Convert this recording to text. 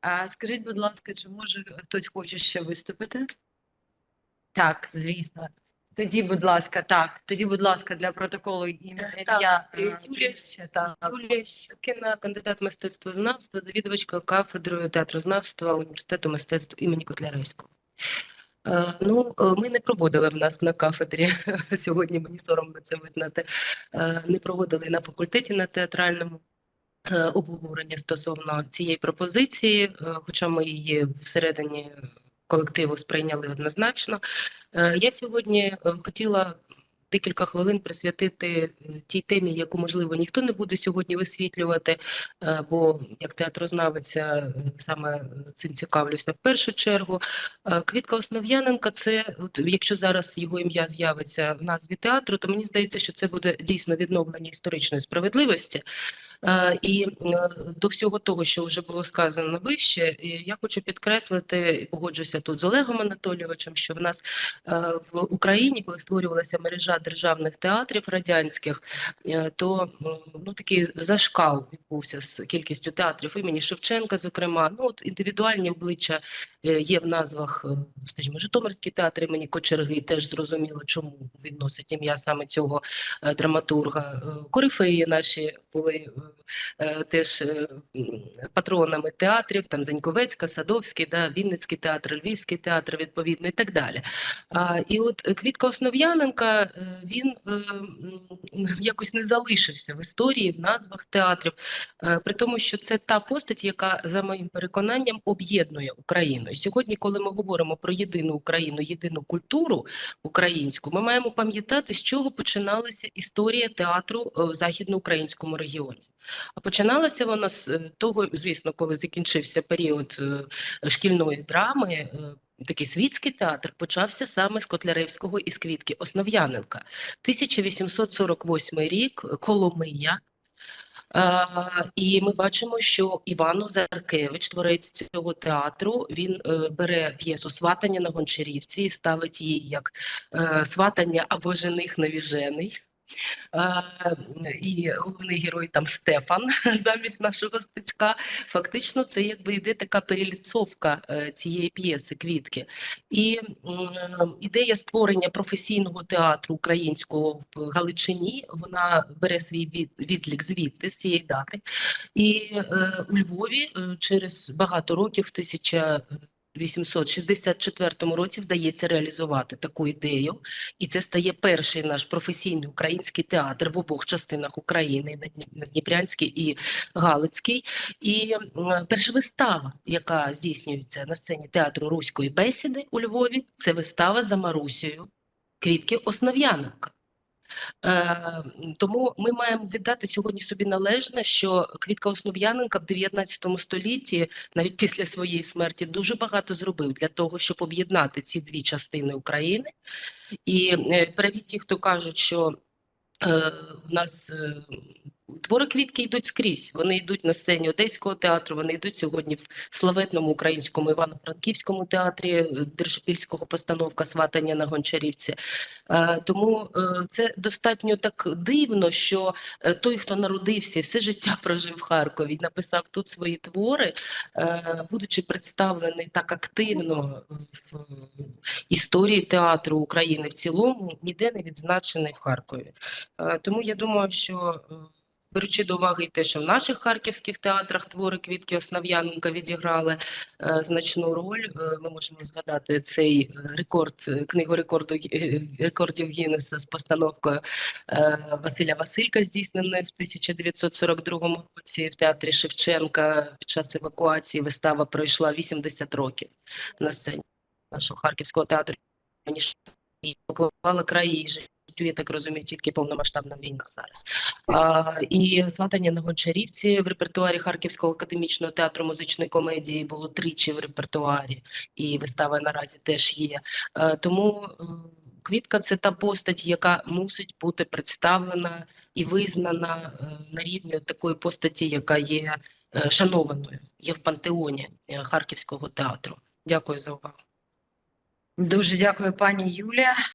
А скажіть, будь ласка, чи може хтось хоче ще виступити? Так, звісно. Тоді, будь ласка, так. Тоді, будь ласка, для протоколу ім'я ім'я, е, е, Юлія-. Юлія Щукіна, кандидат мистецтвознавства, завідувачка кафедрою театрознавства університету мистецтв імені Котляревського. Е, Ну, е, ми не проводили в нас на кафедрі сьогодні. Мені соромно це визнати. е, Не проводили на факультеті на театральному е, обговорення стосовно цієї пропозиції, е, хоча ми її всередині колективу сприйняли однозначно. Е, Я сьогодні е, хотіла декілька хвилин присвятити е, тій темі, яку, можливо, ніхто не буде сьогодні висвітлювати, е, бо як театрознавиця е, саме цим цікавлюся в першу чергу. Е, Квітка Основ'яненка, це, якщо зараз його ім'я з'явиться в назві театру, то мені здається, що це буде дійсно відновлення історичної справедливості. Е, І е, до всього того, що вже було сказано вище, я хочу підкреслити і погоджуся тут з Олегом Анатолійовичем, що в нас е, в Україні, коли створювалася мережа державних театрів радянських, е, то ну такий зашкал відбувся з кількістю театрів імені Шевченка, зокрема, ну от індивідуальні обличчя е, є в назвах, е, скажімо, Житомирський театр імені Кочерги, теж зрозуміло, чому відносить ім'я саме цього е, драматурга. Е, Корифеї наші були е, е, теж е, патронами театрів, там Заньковецька, Садовський, да, Вінницький театр, Львівський театр, відповідно, і так далі. А, і от е, Квітка Основ'яненка, е, він е, якось не залишився в історії, в назвах театрів, е, при тому, що це та постать, яка, за моїм переконанням, об'єднує Україну. І сьогодні, коли ми говоримо про єдину Україну, єдину культуру українську, ми маємо пам'ятати, з чого починалася історія театру е, в західноукраїнському регіоні. А починалася вона з е, того, звісно, коли закінчився період е, шкільної драми. Такий світський театр почався саме з Котляревського і з Квітки Основ'яненка. 1848 рік, Коломия. Е, І ми бачимо, що Іван Озаркевич, творець цього театру, він е, бере п'єсу Сватання на Гончарівці і ставить її як е, сватання або жених навіжений. Е, І головний герой там Стефан замість нашого стецька. Фактично, це якби йде така переліцовка е, цієї п'єси квітки. І ідея створення професійного театру українського в Галичині вона бере свій від, відлік звідти з цієї дати. І е, у Львові через багато років, в 1864 році, вдається реалізувати таку ідею, і це стає перший наш професійний український театр в обох частинах України, на Дніпрянський і Галицький. І перша вистава, яка здійснюється на сцені театру Руської бесіди у Львові, це вистава за Марусею Квітки Основ'яненка. Е, тому ми маємо віддати сьогодні собі належне, що Квітка Основ'яненка в 19 столітті, навіть після своєї смерті, дуже багато зробив для того, щоб об'єднати ці дві частини України. І е, привіт ті, хто кажуть, що е, в нас е, твори квітки йдуть скрізь. Вони йдуть на сцені Одеського театру, вони йдуть сьогодні в славетному українському Івано-Франківському театрі е, Держипільського постановка Сватання на Гончарівці. Е, Тому е, це достатньо так дивно, що той, хто народився все життя прожив в Харкові, написав тут свої твори, будучи представлений так активно в історії театру України в цілому, ніде не відзначений в Харкові. Тому я думаю, що беручи до уваги і те, що в наших харківських театрах твори Квітки Основ'яненка відіграли е, значну роль, е, ми можемо згадати цей е, рекорд, е, книгу рекорду е, рекордів Гіннеса з постановкою е, Василя Василька, здійсненої в 1942 році в театрі Шевченка під час евакуації вистава пройшла 80 років на сцені нашого харківського театру. І поклала край її я так розумію, тільки повномасштабна війна зараз. А, і сватання на Гончарівці в репертуарі Харківського академічного театру музичної комедії було тричі в репертуарі, і вистава наразі теж є. А, тому е, Квітка це та постать, яка мусить бути представлена і визнана е, на рівні такої постаті, яка є е, шанованою, є в пантеоні Харківського театру. Дякую за увагу. Дуже дякую, пані Юлія.